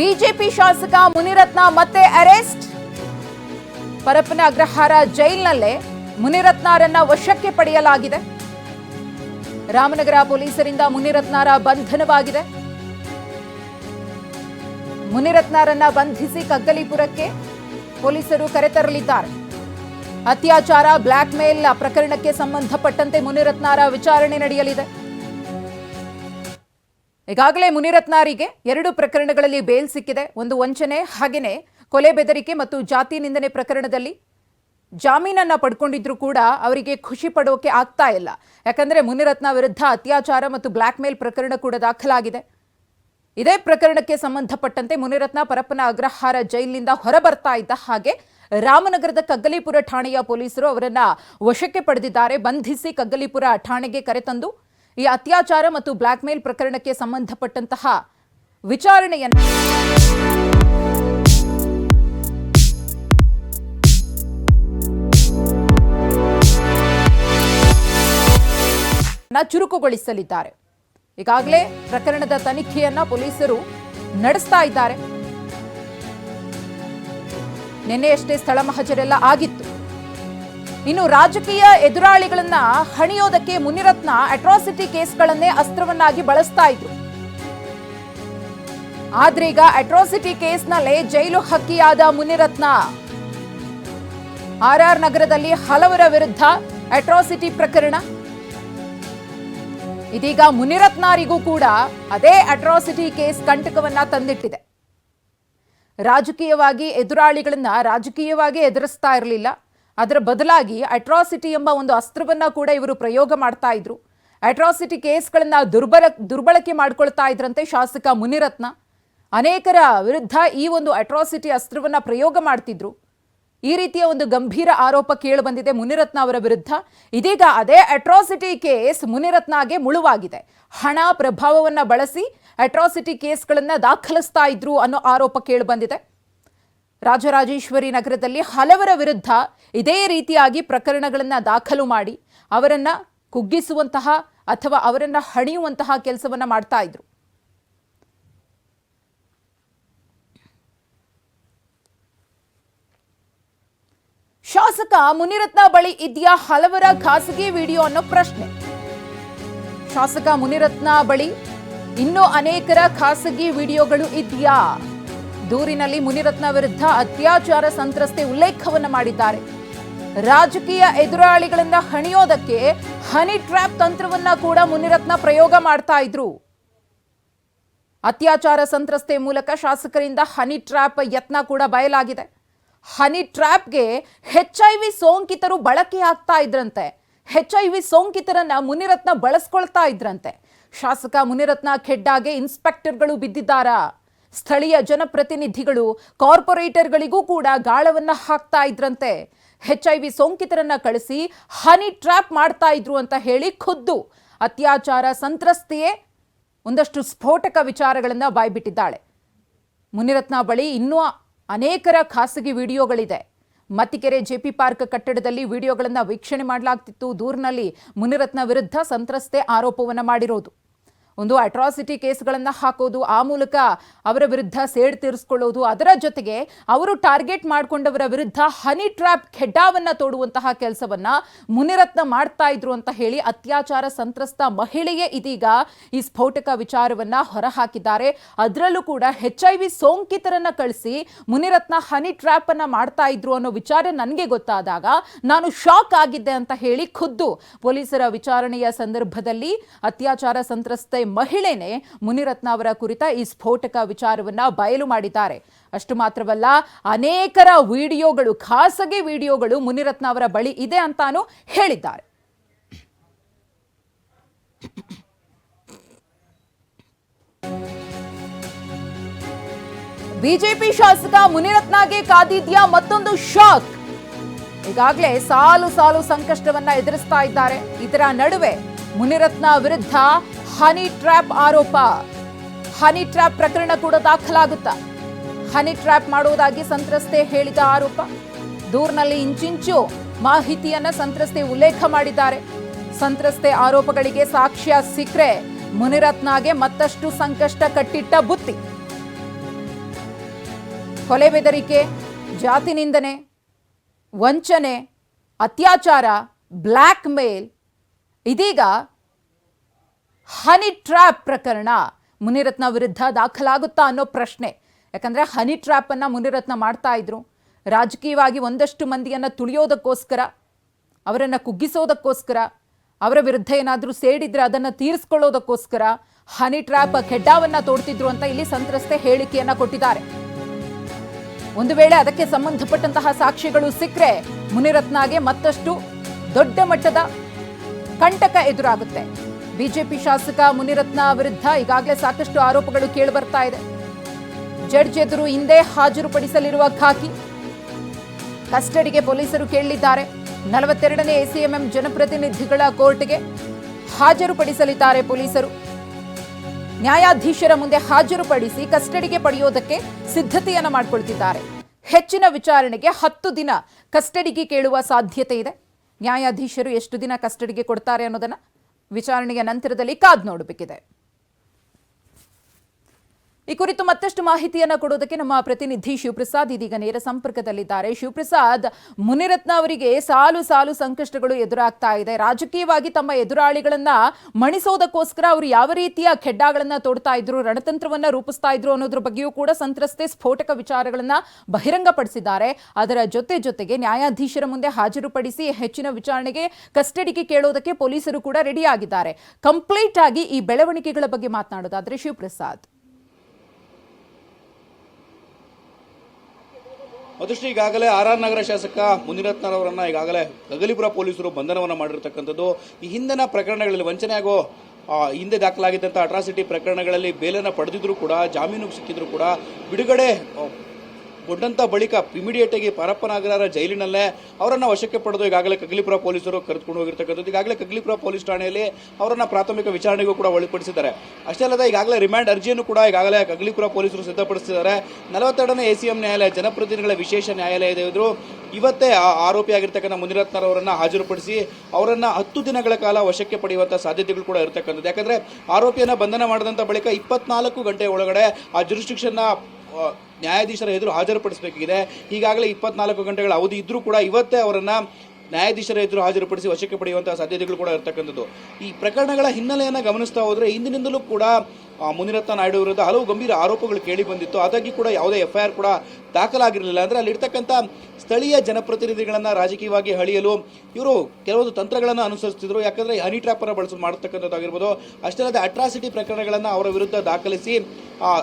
BJP ಶಾಸಕ ಮುನಿರತ್ನ ಮತ್ತೆ arrest? Parappana Agrahara ಜೈಲ್ನಲ್ಲೇ ಮುನಿರತ್ನರನ್ನ ವಶಕ್ಕೆ ಪಡೆಯಲಾಗಿದೆ. ರಾಮನಗರ ಪೊಲೀಸರಿಂದ ಮುನಿರತ್ನರ ಬಂಧನವಾಗಿದೆ. ಮುನಿರತ್ನರನ್ನ ಬಂಧಿಸಿ ಕಗ್ಗಲಿಪುರಕ್ಕೆ ಪೊಲೀಸರು ಕರೆತರಲಿದ್ದಾರೆ. ಅತ್ಯಾಚಾರ ಬ್ಲ್ಯಾಕ್ ಮೇಲ್ ಪ್ರಕರಣಕ್ಕೆ ಸಂಬಂಧಪಟ್ಟಂತೆ ಮುನಿರತ್ನರ ವಿಚಾರಣೆ ನಡೆಯಲಿದೆ. ಈಗಾಗಲೇ ಮುನಿರತ್ನಾರಿಗೆ ಎರಡು ಪ್ರಕರಣಗಳಲ್ಲಿ ಬೇಲ್ ಸಿಕ್ಕಿದೆ. ಒಂದು ವಂಚನೆ ಹಾಗೆಯೇ ಕೊಲೆ ಬೆದರಿಕೆ ಮತ್ತು ಜಾತಿ ನಿಂದನೆ ಪ್ರಕರಣದಲ್ಲಿ ಜಾಮೀನನ್ನ ಪಡ್ಕೊಂಡಿದ್ರು ಕೂಡ ಅವರಿಗೆ ಖುಷಿ ಪಡೋಕೆ ಆಗ್ತಾ ಇಲ್ಲ. ಯಾಕಂದ್ರೆ ಮುನಿರತ್ನ ವಿರುದ್ಧ ಅತ್ಯಾಚಾರ ಮತ್ತು ಬ್ಲ್ಯಾಕ್ ಮೇಲ್ ಪ್ರಕರಣ ಕೂಡ ದಾಖಲಾಗಿದೆ. ಇದೇ ಪ್ರಕರಣಕ್ಕೆ ಸಂಬಂಧಪಟ್ಟಂತೆ ಮುನಿರತ್ನ ಪರಪ್ಪನ ಅಗ್ರಹಾರ ಜೈಲಿನಿಂದ ಹೊರಬರ್ತಾ ಇದ್ದ ಹಾಗೆ ರಾಮನಗರದ ಕಗ್ಗಲೀಪುರ ಠಾಣೆಯ ಪೊಲೀಸರು ಅವರನ್ನು ವಶಕ್ಕೆ ಪಡೆದಿದ್ದಾರೆ. ಬಂಧಿಸಿ ಕಗ್ಗಲೀಪುರ ಠಾಣೆಗೆ ಕರೆತಂದು ಈ ಅತ್ಯಾಚಾರ ಮತ್ತು ಬ್ಲಾಕ್ ಮೇಲ್ ಪ್ರಕರಣಕ್ಕೆ ಸಂಬಂಧಪಟ್ಟಂತಹ ವಿಚಾರಣೆಯನ್ನು ಚುರುಕುಗೊಳಿಸಲಿದ್ದಾರೆ. ಈಗಾಗಲೇ ಪ್ರಕರಣದ ತನಿಖೆಯನ್ನ ಪೊಲೀಸರು ನಡೆಸ್ತಾ ಇದ್ದಾರೆ. ನಿನ್ನೆಯಷ್ಟೇ ಸ್ಥಳ ಮಹಜರೆಲ್ಲ ಆಗಿತ್ತು. ಇನ್ನು ರಾಜಕೀಯ ಎದುರಾಳಿಗಳನ್ನ ಹಣಿಯೋದಕ್ಕೆ ಮುನಿರತ್ನ ಅಟ್ರಾಸಿಟಿ ಕೇಸ್ಗಳನ್ನೇ ಅಸ್ತ್ರವನ್ನಾಗಿ ಬಳಸ್ತಾ ಇದ್ರು. ಆದ್ರೀಗ ಅಟ್ರಾಸಿಟಿ ಕೇಸ್ನಲ್ಲೇ ಜೈಲು ಹಕ್ಕಿಯಾದ ಮುನಿರತ್ನ. ಆರ್ಆರ್ ನಗರದಲ್ಲಿ ಹಲವರ ವಿರುದ್ಧ ಅಟ್ರಾಸಿಟಿ ಪ್ರಕರಣ. ಇದೀಗ ಮುನಿರತ್ನಾರಿಗೂ ಕೂಡ ಅದೇ ಅಟ್ರಾಸಿಟಿ ಕೇಸ್ ಕಂಟಕವನ್ನ ತಂದಿಟ್ಟಿದೆ. ರಾಜಕೀಯವಾಗಿ ಎದುರಾಳಿಗಳನ್ನ ರಾಜಕೀಯವಾಗಿ ಎದುರಿಸ್ತಾ ಇರಲಿಲ್ಲ. ಅದರ ಬದಲಾಗಿ ಅಟ್ರಾಸಿಟಿ ಎಂಬ ಒಂದು ಅಸ್ತ್ರವನ್ನು ಕೂಡ ಇವರು ಪ್ರಯೋಗ ಮಾಡ್ತಾ ಇದ್ರು. ಅಟ್ರಾಸಿಟಿ ಕೇಸ್ಗಳನ್ನು ದುರ್ಬಲ ದುರ್ಬಳಕೆ ಮಾಡ್ಕೊಳ್ತಾ ಇದ್ರಂತೆ ಶಾಸಕ ಮುನಿರತ್ನ. ಅನೇಕರ ವಿರುದ್ಧ ಈ ಒಂದು ಅಟ್ರಾಸಿಟಿ ಅಸ್ತ್ರವನ್ನು ಪ್ರಯೋಗ ಮಾಡ್ತಿದ್ರು. ಈ ರೀತಿಯ ಒಂದು ಗಂಭೀರ ಆರೋಪ ಕೇಳಿಬಂದಿದೆ ಮುನಿರತ್ನ ಅವರ ವಿರುದ್ಧ. ಇದೀಗ ಅದೇ ಅಟ್ರಾಸಿಟಿ ಕೇಸ್ ಮುನಿರತ್ನಗೆ ಮುಳುವಾಗಿದೆ. ಹಣ ಪ್ರಭಾವವನ್ನು ಬಳಸಿ ಅಟ್ರಾಸಿಟಿ ಕೇಸ್ಗಳನ್ನು ದಾಖಲಿಸ್ತಾ ಇದ್ರು ಅನ್ನೋ ಆರೋಪ ಕೇಳಿ ಬಂದಿದೆ. ರಾಜರಾಜೇಶ್ವರಿ ನಗರದಲ್ಲಿ ಹಲವರ ವಿರುದ್ಧ ಇದೇ ರೀತಿಯಾಗಿ ಪ್ರಕರಣಗಳನ್ನು ದಾಖಲು ಮಾಡಿ ಅವರನ್ನು ಕುಗ್ಗಿಸುವಂತಹ ಅಥವಾ ಅವರನ್ನು ಹಣಿಯುವಂತಹ ಕೆಲಸವನ್ನು ಮಾಡ್ತಾ ಇದ್ರು. ಶಾಸಕ ಮುನಿರತ್ನ ಬಳಿ ಇದೆಯಾ ಹಲವರ ಖಾಸಗಿ ವಿಡಿಯೋ ಅನ್ನೋ ಪ್ರಶ್ನೆ. ಶಾಸಕ ಮುನಿರತ್ನ ಬಳಿ ಇನ್ನೂ ಅನೇಕರ ಖಾಸಗಿ ವಿಡಿಯೋಗಳು ಇದೆಯಾ? ದೂರಿನಲ್ಲಿ ಮುನಿರತ್ನ ವಿರುದ್ಧ ಅತ್ಯಾಚಾರ ಸಂತ್ರಸ್ತೆ ಉಲ್ಲೇಖವನ್ನು ಮಾಡಿದ್ದಾರೆ. ರಾಜಕೀಯ ಎದುರಾಳಿಗಳಿಂದ ಹಣಿಯೋದಕ್ಕೆ ಹನಿ ಟ್ರ್ಯಾಪ್ ತಂತ್ರವನ್ನ ಕೂಡ ಮುನಿರತ್ನ ಪ್ರಯೋಗ ಮಾಡ್ತಾ ಇದ್ರು. ಅತ್ಯಾಚಾರ ಸಂತ್ರಸ್ತೆ ಮೂಲಕ ಶಾಸಕರಿಂದ ಹನಿ ಟ್ರ್ಯಾಪ್ ಯತ್ನ ಕೂಡ ಬಯಲಾಗಿದೆ. ಹನಿ ಟ್ರ್ಯಾಪ್ಗೆ ಹೆಚ್ ಐ ವಿ ಸೋಂಕಿತರು ಬಳಕೆ ಆಗ್ತಾ ಇದ್ರಂತೆ. ಹೆಚ್ ಐ ವಿ ಸೋಂಕಿತರನ್ನ ಮುನಿರತ್ನ ಬಳಸ್ಕೊಳ್ತಾ ಇದ್ರಂತೆ. ಶಾಸಕ ಮುನಿರತ್ನ ಖೆಡ್ಡಾಗೆ ಇನ್ಸ್ಪೆಕ್ಟರ್ಗಳು ಬಿದ್ದಿದ್ದಾರಾ? ಸ್ಥಳೀಯ ಜನಪ್ರತಿನಿಧಿಗಳು ಕಾರ್ಪೊರೇಟರ್ಗಳಿಗೂ ಕೂಡ ಗಾಳವನ್ನ ಹಾಕ್ತಾ ಇದ್ರಂತೆ. ಹೆಚ್ ಐ ವಿ ಸೋಂಕಿತರನ್ನ ಕಳಿಸಿ ಹನಿ ಟ್ರ್ಯಾಪ್ ಮಾಡ್ತಾ ಇದ್ರು ಅಂತ ಹೇಳಿ ಖುದ್ದು. ಅತ್ಯಾಚಾರ ಸಂತ್ರಸ್ತೆಯೇ ಒಂದಷ್ಟು ಸ್ಫೋಟಕ ವಿಚಾರಗಳನ್ನ ಬಾಯ್ಬಿಟ್ಟಿದ್ದಾಳೆ. ಮುನಿರತ್ನ ಬಳಿ ಇನ್ನೂ ಅನೇಕರ ಖಾಸಗಿ ವಿಡಿಯೋಗಳಿದೆ. ಮತ್ತಿಕೆರೆ ಜೆಪಿ ಪಾರ್ಕ್ ಕಟ್ಟಡದಲ್ಲಿ ವಿಡಿಯೋಗಳನ್ನು ವೀಕ್ಷಣೆ ಮಾಡಲಾಗ್ತಿತ್ತು. ದೂರಿನಲ್ಲಿ ಮುನಿರತ್ನ ವಿರುದ್ಧ ಸಂತ್ರಸ್ತೆ ಆರೋಪವನ್ನು ಮಾಡಿರೋದು. ಒಂದು ಅಟ್ರಾಸಿಟಿ ಕೇಸ್ಗಳನ್ನು ಹಾಕೋದು, ಆ ಮೂಲಕ ಅವರ ವಿರುದ್ಧ ಸೇಡ್ ತೀರಿಸ್ಕೊಳ್ಳೋದು, ಅದರ ಜೊತೆಗೆ ಅವರು ಟಾರ್ಗೆಟ್ ಮಾಡಿಕೊಂಡವರ ವಿರುದ್ಧ ಹನಿ ಟ್ರ್ಯಾಪ್ ಖೆಡ್ಡಾವನ್ನ ತೋಡುವಂತಹ ಕೆಲಸವನ್ನ ಮುನಿರತ್ನ ಮಾಡ್ತಾ ಇದ್ರು ಅಂತ ಹೇಳಿ ಅತ್ಯಾಚಾರ ಸಂತ್ರಸ್ತ ಮಹಿಳೆಯೇ ಇದೀಗ ಈ ಸ್ಫೋಟಕ ವಿಚಾರವನ್ನ ಹೊರಹಾಕಿದ್ದಾರೆ. ಅದರಲ್ಲೂ ಕೂಡ ಹೆಚ್ ಐ ವಿ ಸೋಂಕಿತರನ್ನ ಕಳಿಸಿ ಮುನಿರತ್ನ ಹನಿ ಟ್ರ್ಯಾಪ್ ಅನ್ನ ಮಾಡ್ತಾ ಇದ್ರು ಅನ್ನೋ ವಿಚಾರ ನನಗೆ ಗೊತ್ತಾದಾಗ ನಾನು ಶಾಕ್ ಆಗಿದ್ದೆ ಅಂತ ಹೇಳಿ ಖುದ್ದು ಪೊಲೀಸರ ವಿಚಾರಣೆಯ ಸಂದರ್ಭದಲ್ಲಿ ಅತ್ಯಾಚಾರ ಸಂತ್ರಸ್ತೆ ಮಹಿಳೆನೇ ಮುನಿರತ್ನ ಅವರ ಕುರಿತ ಈ ಸ್ಫೋಟಕ ವಿಚಾರವನ್ನ ಬಯಲು ಮಾಡಿದ್ದಾರೆ. ಅಷ್ಟು ಮಾತ್ರವಲ್ಲ, ಅನೇಕರ ವಿಡಿಯೋಗಳು, ಖಾಸಗಿ ವಿಡಿಯೋಗಳು ಮುನಿರತ್ನ ಅವರ ಬಳಿ ಇದೆ ಅಂತಾನು ಹೇಳಿದ್ದಾರೆ. ಬಿಜೆಪಿ ಶಾಸಕ ಮುನಿರತ್ನಗೆ ಕಾದಿದ್ಯಾ ಮತ್ತೊಂದು ಶಾಕ್? ಈಗಾಗಲೇ ಸಾಲು ಸಾಲು ಸಂಕಷ್ಟವನ್ನ ಎದುರಿಸ್ತಾ ಇದ್ದಾರೆ. ಇದರ ನಡುವೆ ಮುನಿರತ್ನ ವಿರುದ್ಧ ಹನಿ ಟ್ರ್ಯಾಪ್ ಆರೋಪ. ಹನಿ ಟ್ರ್ಯಾಪ್ ಪ್ರಕರಣ ಕೂಡ ದಾಖಲಾಗುತ್ತಾ. ಹನಿ ಟ್ರ್ಯಾಪ್ ಮಾಡುವುದಾಗಿ ಸಂತ್ರಸ್ತೆ ಹೇಳಿದ ಆರೋಪ. ದೂರ್ನಲ್ಲಿ ಇಂಚಿಂಚು ಮಾಹಿತಿಯನ್ನ ಸಂತ್ರಸ್ತೆ ಉಲ್ಲೇಖ ಮಾಡಿದ್ದಾರೆ. ಸಂತ್ರಸ್ತೆ ಆರೋಪಗಳಿಗೆ ಸಾಕ್ಷ್ಯ ಸಿಕ್ರೆ ಮುನಿರತ್ನಾಗೆ ಮತ್ತಷ್ಟು ಸಂಕಷ್ಟ ಕಟ್ಟಿಟ್ಟ ಬುತ್ತಿ. ಕೊಲೆ ಬೆದರಿಕೆ, ಜಾತಿ ನಿಂದನೆ, ವಂಚನೆ, ಅತ್ಯಾಚಾರ, ಬ್ಲ್ಯಾಕ್ ಮೇಲ್. ಇದೀಗ ಹನಿ ಟ್ರ್ಯಾಪ್ ಪ್ರಕರಣ ಮುನಿರತ್ನ ವಿರುದ್ಧ ದಾಖಲಾಗುತ್ತಾ ಅನ್ನೋ ಪ್ರಶ್ನೆ. ಯಾಕಂದರೆ ಹನಿ ಟ್ರ್ಯಾಪನ್ನು ಮುನಿರತ್ನ ಮಾಡ್ತಾ ಇದ್ರು. ರಾಜಕೀಯವಾಗಿ ಒಂದಷ್ಟು ಮಂದಿಯನ್ನು ತುಳಿಯೋದಕ್ಕೋಸ್ಕರ, ಅವರನ್ನು ಕುಗ್ಗಿಸೋದಕ್ಕೋಸ್ಕರ, ಅವರ ವಿರುದ್ಧ ಏನಾದರೂ ಸೇಡಿದ್ರೆ ಅದನ್ನು ತೀರಿಸ್ಕೊಳ್ಳೋದಕ್ಕೋಸ್ಕರ ಹನಿ ಟ್ರ್ಯಾಪ್ ಖೆಡ್ಡಾವನ್ನು ತೋಡ್ತಿದ್ರು ಅಂತ ಇಲ್ಲಿ ಸಂತ್ರಸ್ತೆ ಹೇಳಿಕೆಯನ್ನು ಕೊಟ್ಟಿದ್ದಾರೆ. ಒಂದು ವೇಳೆ ಅದಕ್ಕೆ ಸಂಬಂಧಪಟ್ಟಂತಹ ಸಾಕ್ಷಿಗಳು ಸಿಕ್ಕರೆ ಮುನಿರತ್ನಗೆ ಮತ್ತಷ್ಟು ದೊಡ್ಡ ಮಟ್ಟದ ಕಂಟಕ ಎದುರಾಗುತ್ತೆ. ಬಿಜೆಪಿ ಶಾಸಕ ಮುನಿರತ್ನ ವಿರುದ್ಧ ಈಗಾಗಲೇ ಸಾಕಷ್ಟು ಆರೋಪಗಳು ಕೇಳಿಬರ್ತಾ ಇದೆ. ಜಡ್ಜ್ ಎದುರು ಹಿಂದೆ ಹಾಜರುಪಡಿಸಲಿರುವ ಖಾಕಿ. ಕಸ್ಟಡಿಗೆ ಪೊಲೀಸರು ಕೇಳಲಿದ್ದಾರೆ. ನಲವತ್ತೆರಡನೇ ಎಸಿಎಂಎಂ ಜನಪ್ರತಿನಿಧಿಗಳ ಕೋರ್ಟ್ಗೆ ಹಾಜರುಪಡಿಸಲಿದ್ದಾರೆ ಪೊಲೀಸರು. ನ್ಯಾಯಾಧೀಶರ ಮುಂದೆ ಹಾಜರುಪಡಿಸಿ ಕಸ್ಟಡಿಗೆ ಪಡೆಯೋದಕ್ಕೆ ಸಿದ್ಧತೆಯನ್ನ ಮಾಡಿಕೊಳ್ತಿದ್ದಾರೆ. ಹೆಚ್ಚಿನ ವಿಚಾರಣೆಗೆ ಹತ್ತು ದಿನ ಕಸ್ಟಡಿಗೆ ಕೇಳುವ ಸಾಧ್ಯತೆ ಇದೆ. ನ್ಯಾಯಾಧೀಶರು ಎಷ್ಟು ದಿನ ಕಸ್ಟಡಿಗೆ ಕೊಡ್ತಾರೆ ಅನ್ನೋದನ್ನ ವಿಚಾರಣೆಯ ನಂತರದಲ್ಲಿ ಕಾದ್ ನೋಡಬೇಕಿದೆ. ಈ ಕುರಿತು ಮತ್ತಷ್ಟು ಮಾಹಿತಿಯನ್ನು ಕೊಡೋದಕ್ಕೆ ನಮ್ಮ ಪ್ರತಿನಿಧಿ ಶಿವಪ್ರಸಾದ್ ಇದೀಗ ನೇರ ಸಂಪರ್ಕದಲ್ಲಿದ್ದಾರೆ. ಶಿವಪ್ರಸಾದ್, ಮುನಿರತ್ನ ಅವರಿಗೆ ಸಾಲು ಸಾಲು ಸಂಕಷ್ಟಗಳು ಎದುರಾಗ್ತಾ ಇದೆ. ರಾಜಕೀಯವಾಗಿ ತಮ್ಮ ಎದುರಾಳಿಗಳನ್ನ ಮಣಿಸೋದಕ್ಕೋಸ್ಕರ ಅವರು ಯಾವ ರೀತಿಯ ಖೆಡ್ಡಾಗಳನ್ನ ತೋಡ್ತಾ ಇದ್ರು, ರಣತಂತ್ರವನ್ನ ರೂಪಿಸ್ತಾ ಇದ್ರು ಅನ್ನೋದ್ರ ಬಗ್ಗೆಯೂ ಕೂಡ ಸಂತ್ರಸ್ತೆ ಸ್ಫೋಟಕ ವಿಚಾರಗಳನ್ನ ಬಹಿರಂಗಪಡಿಸಿದ್ದಾರೆ. ಅದರ ಜೊತೆ ಜೊತೆಗೆ ನ್ಯಾಯಾಧೀಶರ ಮುಂದೆ ಹಾಜರುಪಡಿಸಿ ಹೆಚ್ಚಿನ ವಿಚಾರಣೆಗೆ ಕಸ್ಟಡಿಗೆ ಕೇಳೋದಕ್ಕೆ ಪೊಲೀಸರು ಕೂಡ ರೆಡಿಯಾಗಿದ್ದಾರೆ. ಕಂಪ್ಲೀಟ್ ಆಗಿ ಈ ಬೆಳವಣಿಗೆಗಳ ಬಗ್ಗೆ ಮಾತನಾಡೋದಾದ್ರೆ ಶಿವಪ್ರಸಾದ್. ಮಧುಶ್ರೀ ಈಗಾಗಲೇ ಆರ್ ಆರ್ ನಗರ ಶಾಸಕ ಮುನಿರತ್ನರವರನ್ನ ಈಗಾಗಲೇ ಗಗಲಿಪುರ ಪೊಲೀಸರು ಬಂಧನವನ್ನು ಮಾಡಿರತಕ್ಕಂಥದ್ದು. ಈ ಹಿಂದಿನ ಪ್ರಕರಣಗಳಲ್ಲಿ ವಂಚನೆ ಆಗೋ ಹಿಂದೆ ದಾಖಲಾಗಿದ್ದಂಥ ಅಟ್ರಾಸಿಟಿ ಪ್ರಕರಣಗಳಲ್ಲಿ ಬೇಲನ್ನು ಪಡೆದಿದ್ರು ಕೂಡ, ಜಾಮೀನು ಸಿಕ್ಕಿದ್ರು ಕೂಡ, ಬಿಡುಗಡೆ ಗೊಂಡಂತ ಬಳಿಕ ಇಮಿಡಿಯೇಟ್ ಆಗಿ ಪರಪ್ಪನಗರ ಜೈಲಿನಲ್ಲೇ ಅವರನ್ನು ವಶಕ್ಕೆ ಪಡೆದು ಈಗಾಗಲೇ ಕಗ್ಲಿಪುರ ಪೊಲೀಸರು ಕರೆದುಕೊಂಡು ಹೋಗಿರ್ತಕ್ಕಂಥದ್ದು. ಈಗಾಗಲೇ ಕಗ್ಲಿಪುರ ಪೊಲೀಸ್ ಠಾಣೆಯಲ್ಲಿ ಅವರನ್ನು ಪ್ರಾಥಮಿಕ ವಿಚಾರಣೆಗೂ ಕೂಡ ಒಳಪಡಿಸಿದ್ದಾರೆ. ಅಷ್ಟೇ ಅಲ್ಲದೆ ಈಗಾಗಲೇ ರಿಮ್ಯಾಂಡ್ ಅರ್ಜಿಯನ್ನು ಕೂಡ ಈಗಾಗಲೇ ಕಗ್ಲಿಪುರ ಪೊಲೀಸರು ಸಿದ್ಧಪಡಿಸಿದ್ದಾರೆ. ನಲವತ್ತೆರಡನೇ ಎಸಿಎಂ ನ್ಯಾಯಾಲಯ ಜನಪ್ರತಿನಿಧಿಗಳ ವಿಶೇಷ ನ್ಯಾಯಾಲಯದ ಎದುರು ಇವತ್ತೇ ಆ ಆರೋಪಿಯಾಗಿರ್ತಕ್ಕಂಥ ಮುನಿರತ್ನರವರನ್ನ ಹಾಜರುಪಡಿಸಿ ಅವರನ್ನು ಹತ್ತು ದಿನಗಳ ಕಾಲ ವಶಕ್ಕೆ ಪಡೆಯುವಂಥ ಸಾಧ್ಯತೆಗಳು ಕೂಡ ಇರತಕ್ಕಂಥದ್ದು. ಯಾಕಂದ್ರೆ ಆರೋಪಿಯನ್ನ ಬಂಧನ ಮಾಡಿದಂತ ಬಳಿಕ ಇಪ್ಪತ್ನಾಲ್ಕು ಗಂಟೆ ಒಳಗಡೆ ಆ ಜುರಿಸ್ಟಿಕ್ಷನ್ನ ನ್ಯಾಯಾಧೀಶರ ಎದುರು ಹಾಜರುಪಡಿಸಬೇಕಾಗಿದೆ ಈಗಾಗಲೇ ಇಪ್ಪತ್ನಾಲ್ಕು ಗಂಟೆಗಳ ಅವಧಿ ಇದ್ದರೂ ಕೂಡ ಇವತ್ತೇ ಅವರನ್ನು ನ್ಯಾಯಾಧೀಶರ ಎದುರು ಹಾಜರುಪಡಿಸಿ ವಶಕ್ಕೆ ಪಡೆಯುವಂತಹ ಸಾಧ್ಯತೆಗಳು ಕೂಡ ಇರತಕ್ಕಂಥದ್ದು. ಈ ಪ್ರಕರಣಗಳ ಹಿನ್ನೆಲೆಯನ್ನು ಗಮನಿಸ್ತಾ ಹೋದರೆ ಇಂದಿನಿಂದಲೂ ಕೂಡ ಮುನಿರತ್ನ ನಾಯ್ಡು ವಿರುದ್ಧ ಹಲವು ಗಂಭೀರ ಆರೋಪಗಳು ಕೇಳಿ ಬಂದಿತ್ತು. ಅದಾಗಿ ಕೂಡ ಯಾವುದೇ ಎಫ್ಐಆರ್ ಕೂಡ ದಾಖಲಾಗಿರಲಿಲ್ಲ. ಅಂದರೆ ಅಲ್ಲಿರ್ತಕ್ಕಂಥ ಸ್ಥಳೀಯ ಜನಪ್ರತಿನಿಧಿಗಳನ್ನು ರಾಜಕೀಯವಾಗಿ ಹಳಿಯಲು ಇವರು ಕೆಲವೊಂದು ತಂತ್ರಗಳನ್ನು ಅನುಸರಿಸ್ತಿದ್ರು. ಯಾಕಂದರೆ ಹನಿ ಟ್ರ್ಯಾಪನ್ನು ಬಳಸಿ, ಮಾಡತಕ್ಕಂಥದ್ದಾಗಿರ್ಬೋದು. ಅಷ್ಟೇ ಅಲ್ಲದೆ ಅಟ್ರಾಸಿಟಿ ಪ್ರಕರಣಗಳನ್ನು ಅವರ ವಿರುದ್ಧ ದಾಖಲಿಸಿ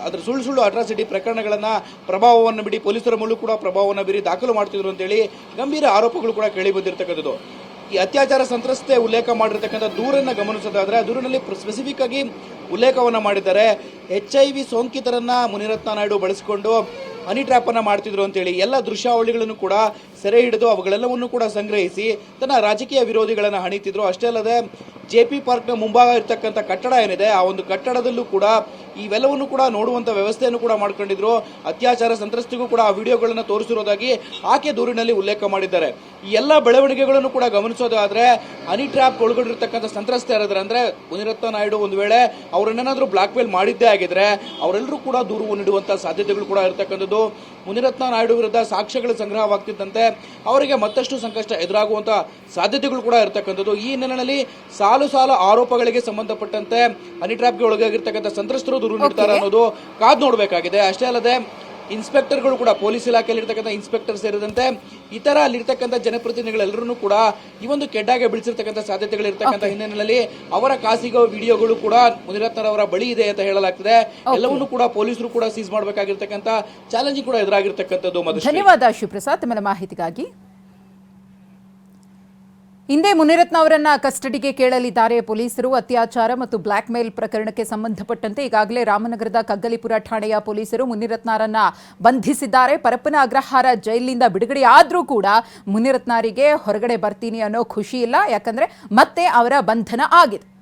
ಅದರ ಸುಳ್ಳು ಸುಳ್ಳು ಅಟ್ರಾಸಿಟಿ ಪ್ರಕರಣಗಳನ್ನು ಪ್ರಭಾವವನ್ನು ಬಿಡಿ, ಪೊಲೀಸರ ಮೂಲಕ ಕೂಡ ಪ್ರಭಾವವನ್ನು ಬೀರಿ ದಾಖಲು ಮಾಡ್ತಿದ್ರು ಅಂತೇಳಿ ಗಂಭೀರ ಆರೋಪಗಳು ಕೂಡ ಕೇಳಿ ಬಂದಿರತಕ್ಕಂಥದ್ದು. ಈ ಅತ್ಯಾಚಾರ ಸಂತ್ರಸ್ತೆ ಉಲ್ಲೇಖ ಮಾಡಿರ್ತಕ್ಕಂಥ ದೂರನ್ನು ಗಮನಿಸೋದಾದರೆ, ಆ ದೂರಿನಲ್ಲಿ ಸ್ಪೆಸಿಫಿಕ್ ಆಗಿ ಉಲ್ಲೇಖವನ್ನು ಮಾಡಿದ್ದಾರೆ. ಎಚ್ ಐ ವಿ ಸೋಂಕಿತರನ್ನು ಮುನಿರತ್ನ ನಾಯ್ಡು ಬಳಸಿಕೊಂಡು ಹನಿ ಟ್ರ್ಯಾಪನ್ನು ಮಾಡ್ತಿದ್ರು ಅಂತೇಳಿ ಎಲ್ಲ ದೃಶ್ಯಾವಳಿಗಳನ್ನು ಕೂಡ ಸೆರೆ ಹಿಡಿದು ಅವುಗಳೆಲ್ಲವನ್ನು ಕೂಡ ಸಂಗ್ರಹಿಸಿ ತನ್ನ ರಾಜಕೀಯ ವಿರೋಧಿಗಳನ್ನು ಹಣಿತಿದ್ರು. ಅಷ್ಟೇ ಅಲ್ಲದೆ ಜೆ ಪಿ ಪಾರ್ಕ್ನ ಮುಂಭಾಗ ಇರತಕ್ಕಂಥ ಕಟ್ಟಡ ಏನಿದೆ, ಆ ಒಂದು ಕಟ್ಟಡದಲ್ಲೂ ಕೂಡ ಇವೆಲ್ಲವನ್ನು ಕೂಡ ನೋಡುವಂತ ವ್ಯವಸ್ಥೆಯನ್ನು ಕೂಡ ಮಾಡ್ಕೊಂಡಿದ್ರು. ಅತ್ಯಾಚಾರ ಸಂತ್ರಸ್ತಿಗೂ ಕೂಡ ಆ ವಿಡಿಯೋಗಳನ್ನು ತೋರಿಸಿರೋದಾಗಿ ಆಕೆ ದೂರಿನಲ್ಲಿ ಉಲ್ಲೇಖ ಮಾಡಿದ್ದಾರೆ. ಈ ಎಲ್ಲ ಬೆಳವಣಿಗೆಗಳನ್ನು ಕೂಡ ಗಮನಿಸೋದಾದ್ರೆ, ಹನಿ ಟ್ರ್ಯಾಪ್ ಒಳಗೊಂಡಿರ್ತಕ್ಕಂಥ ಸಂತ್ರಸ್ತೆ ಯಾರಾದ್ರೆ ಅಂದ್ರೆ ಮುನಿರತ್ನ ನಾಯ್ಡು ಒಂದು ವೇಳೆ ಅವರನ್ನೇನಾದ್ರೂ ಬ್ಲಾಕ್ ಮೇಲ್ ಮಾಡಿದ್ದೇ ಆಗಿದ್ರೆ ಅವರೆಲ್ಲರೂ ಕೂಡ ದೂರು ನೀಡುವಂತಹ ಸಾಧ್ಯತೆಗಳು ಕೂಡ ಇರತಕ್ಕಂಥದ್ದು. ಮುನಿರತ್ನ ನಾಯ್ಡು ವಿರುದ್ಧ ಸಾಕ್ಷ್ಯಗಳು ಸಂಗ್ರಹವಾಗ್ತಿದ್ದಂತೆ ಅವರಿಗೆ ಮತ್ತಷ್ಟು ಸಂಕಷ್ಟ ಎದುರಾಗುವಂತಹ ಸಾಧ್ಯತೆಗಳು ಕೂಡ ಇರತಕ್ಕಂಥದ್ದು. ಈ ಹಿನ್ನೆಲೆಯಲ್ಲಿ ಸಾಲು ಸಾಲು ಆರೋಪಗಳಿಗೆ ಸಂಬಂಧಪಟ್ಟಂತೆ ಹನಿ ಟ್ರ್ಯಾಪ್ಗೆ ಒಳಗಾಗಿರ್ತಕ್ಕಂಥ ಸಂತ್ರಸ್ತರು ದೂರು ನೀಡ್ತಾರೆ ಅನ್ನೋದು ಕಾದ್ ನೋಡಬೇಕಾಗಿದೆ. ಅಷ್ಟೇ ಅಲ್ಲದೆ ಇನ್ಸ್ಪೆಕ್ಟರ್ಗಳು ಕೂಡ ಪೊಲೀಸ್ ಇಲಾಖೆಯಲ್ಲಿರ್ತಕ್ಕಂಥ ಇನ್ಸ್ಪೆಕ್ಟರ್ ಸೇರಿದಂತೆ ಇತರ ಅಲ್ಲಿರ್ತಕ್ಕಂಥ ಜನಪ್ರತಿನಿಧಿಗಳೆಲ್ಲರೂ ಕೂಡ ಈ ಒಂದು ಕೆಡ್ಡಾಗೆ ಬೀಳಿಸಿರ್ತಕ್ಕಂಥ ಸಾಧ್ಯತೆಗಳು ಇರ್ತಕ್ಕಂಥ ಹಿನ್ನೆಲೆಯಲ್ಲಿ ಅವರ ಖಾಸಗಿ ವಿಡಿಯೋಗಳು ಕೂಡ ಮುನಿರತ್ನರವರ ಬಳಿ ಇದೆ ಅಂತ ಹೇಳಲಾಗ್ತದೆ. ಎಲ್ಲವನ್ನೂ ಕೂಡ ಪೊಲೀಸರು ಕೂಡ ಸೀಸ್ ಮಾಡಬೇಕಾಗಿರ್ತಕ್ಕಂಥ ಚಾಲೆಂಜಿಂಗ್ ಕೂಡ ಎದುರಾಗಿರ್ತಕ್ಕಂಥದ್ದು ಧನ್ಯವಾದ ಶಿವಪ್ರಸಾದ್. ತಮ್ಮ ಮಾಹಿತಿಗಾಗಿ ಹಿಂದೆ ಮುನಿರತ್ನ ಅವರನ್ನ ಕಸ್ಟಡಿಗೆ ಕೇಳಲಿದ್ದಾರೆ. ಪೊಲೀಸರು ಅತ್ಯಾಚಾರ ಮತ್ತು ಬ್ಲ್ಯಾಕ್ ಮೇಲ್ ಪ್ರಕರಣಕ್ಕೆ ಸಂಬಂಧಪಟ್ಟಂತೆ ಈಗಾಗಲೇ ರಾಮನಗರದ ಕಗ್ಗಲಿಪುರ ಠಾಣೆಯ ಪೊಲೀಸರು ಮುನಿರತ್ನರನ್ನ ಬಂಧಿಸಿದ್ದಾರೆ. ಪರಪ್ಪನ ಅಗ್ರಹಾರ ಜೈಲಿನಿಂದ ಆದರೂ ಕೂಡ ಮುನಿರತ್ನಾರಿಗೆ ಹೊರಗಡೆ ಬರ್ತೀನಿ ಅನ್ನೋ ಖುಷಿ ಇಲ್ಲ. ಯಾಕಂದ್ರೆ ಮತ್ತೆ ಅವರ ಬಂಧನ ಆಗಿದೆ.